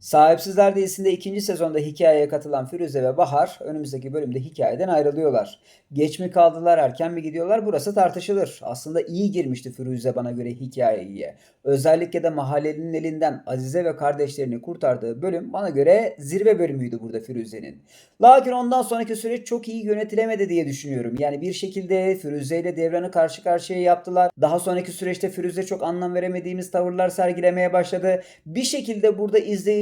Sahipsizler dizisinde ikinci sezonda hikayeye katılan Firuze ve Bahar önümüzdeki bölümde hikayeden ayrılıyorlar. Geç mi kaldılar, erken mi gidiyorlar burası tartışılır. Aslında iyi girmişti Firuze bana göre hikayeye. Özellikle de mahallelinin elinden Azize ve kardeşlerini kurtardığı bölüm bana göre zirve bölümüydü burada Firuze'nin. Lakin ondan sonraki süreç çok iyi yönetilemedi diye düşünüyorum. Yani bir şekilde Firuze ile Devran'ı karşı karşıya yaptılar. Daha sonraki süreçte Firuze çok anlam veremediğimiz tavırlar sergilemeye başladı. Bir şekilde burada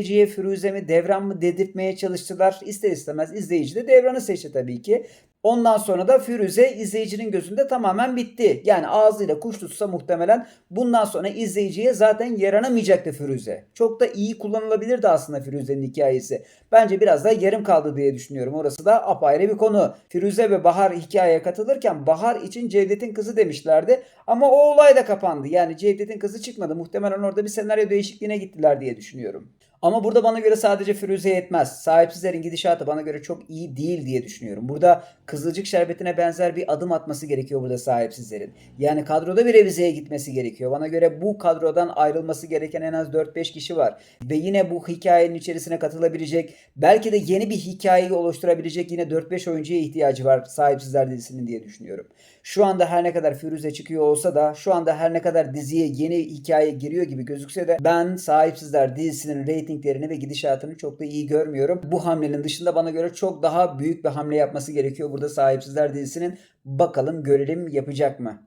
izleyiciye Firuze mi Devran mı dedirtmeye çalıştılar. İster istemez izleyici de Devran'ı seçti tabii ki. Ondan sonra da Firuze izleyicinin gözünde tamamen bitti. Yani ağzıyla kuş tutsa muhtemelen bundan sonra izleyiciye zaten yaranamayacaktı Firuze. Çok da iyi kullanılabilirdi aslında Firuze'nin hikayesi. Bence biraz da yarım kaldı diye düşünüyorum. Orası da apayrı bir konu. Firuze ve Bahar hikayeye katılırken Bahar için Cevdet'in kızı demişlerdi. Ama o olay da kapandı. Yani Cevdet'in kızı çıkmadı. Muhtemelen orada bir senaryo değişikliğine gittiler diye düşünüyorum. Ama burada bana göre sadece Firuze yetmez. Sahipsizlerin gidişatı bana göre çok iyi değil diye düşünüyorum. Burada Kızılcık Şerbeti'ne benzer bir adım atması gerekiyor burada sahipsizlerin. Yani kadroda bir revizeye gitmesi gerekiyor. Bana göre bu kadrodan ayrılması gereken en az 4-5 kişi var. Ve yine bu hikayenin içerisine katılabilecek, belki de yeni bir hikayeyi oluşturabilecek yine 4-5 oyuncuya ihtiyacı var sahipsizler dizisinin diye düşünüyorum. Şu anda her ne kadar Firuze çıkıyor olsa da şu anda her ne kadar diziye yeni hikaye giriyor gibi gözükse de ben sahipsizler dizisinin reytinglerini ve gidişatını çok da iyi görmüyorum. Bu hamlenin dışında bana göre çok daha büyük bir hamle yapması gerekiyor burada sahipsizler dizisinin. Bakalım görelim yapacak mı?